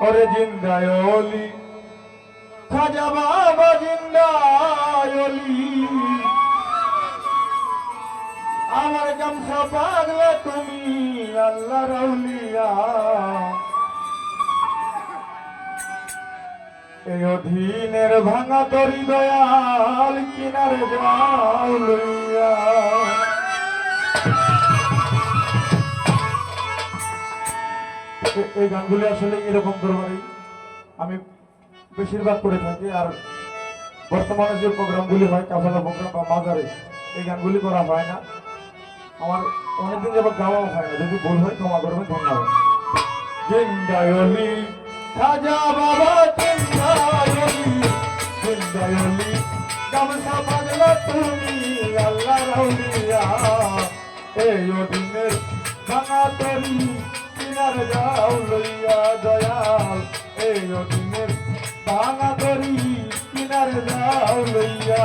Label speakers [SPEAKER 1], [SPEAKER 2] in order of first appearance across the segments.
[SPEAKER 1] ওরে জিন্দায়লি খাজা বাবা জিন্দায়লি আমার গামছা পাগলে তুমি আল্লাহ রাউলিয়া এই অধীনের ভাঙা তরি দয়াল কিনারে লইয়া। এই গানগুলি আসলে এরকম দরবারই আমি বেশিরভাগ করে থাকি আর বর্তমানে যে প্রোগ্রামগুলি হয়, কাফালা প্রোগ্রাম বা মাজারে, এই গানগুলি করা হয় না। আমার অনেকদিন যাবত গাওয়াও হয় না। যদি ভুল হয় ক্ষমা করবেন, ধন্যবাদ। খাজা বাবা জিন্দায়লি জিন্দায়লি গামছা পাগলা তুমি আল্লাহ রাউলিয়া এই অধীনের ভাঙা তরি কিনার যাও লইয়া দয়াল এই অধীনের ভাঙা তরি কিনার যাও লইয়া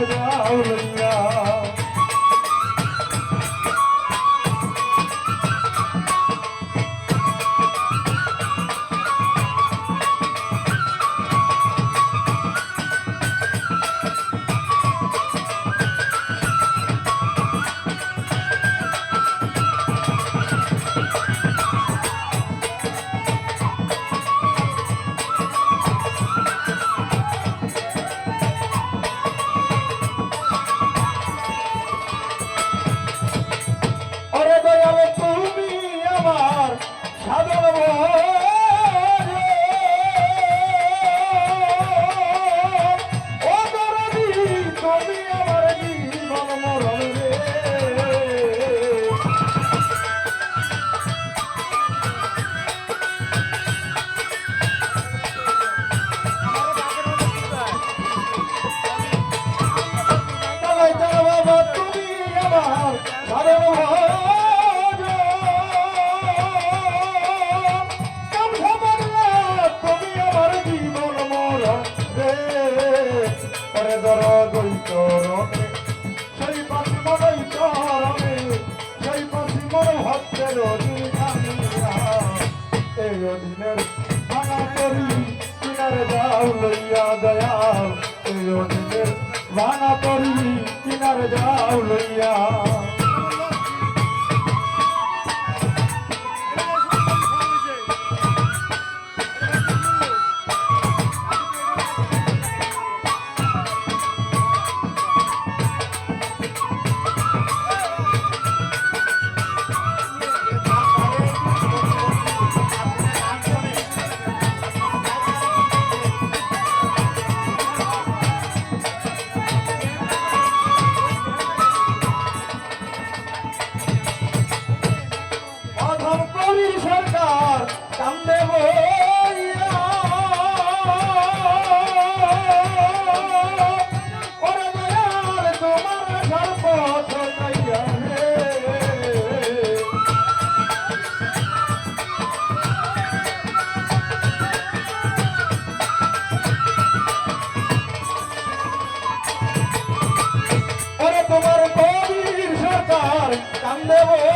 [SPEAKER 1] રે આવલંગા ভক্তের অধীনামিয়া। এই অধীনের ভাঙা করি কিনারে যাও লইয়া দয়াল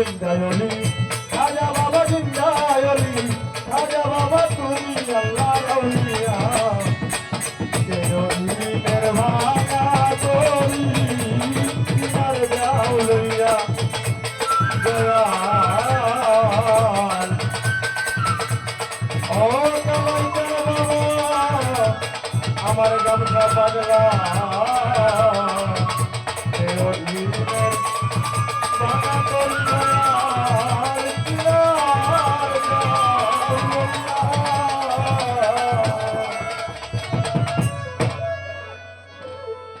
[SPEAKER 1] জিন্দায়লি রাজা বাবা জিন্দায়লি রাজা বাবা তুমি আল্লাহ রাউলিয়া কেরোদিনের ভাঙা তোরি তোমার যাও আমার গামছা পাগলা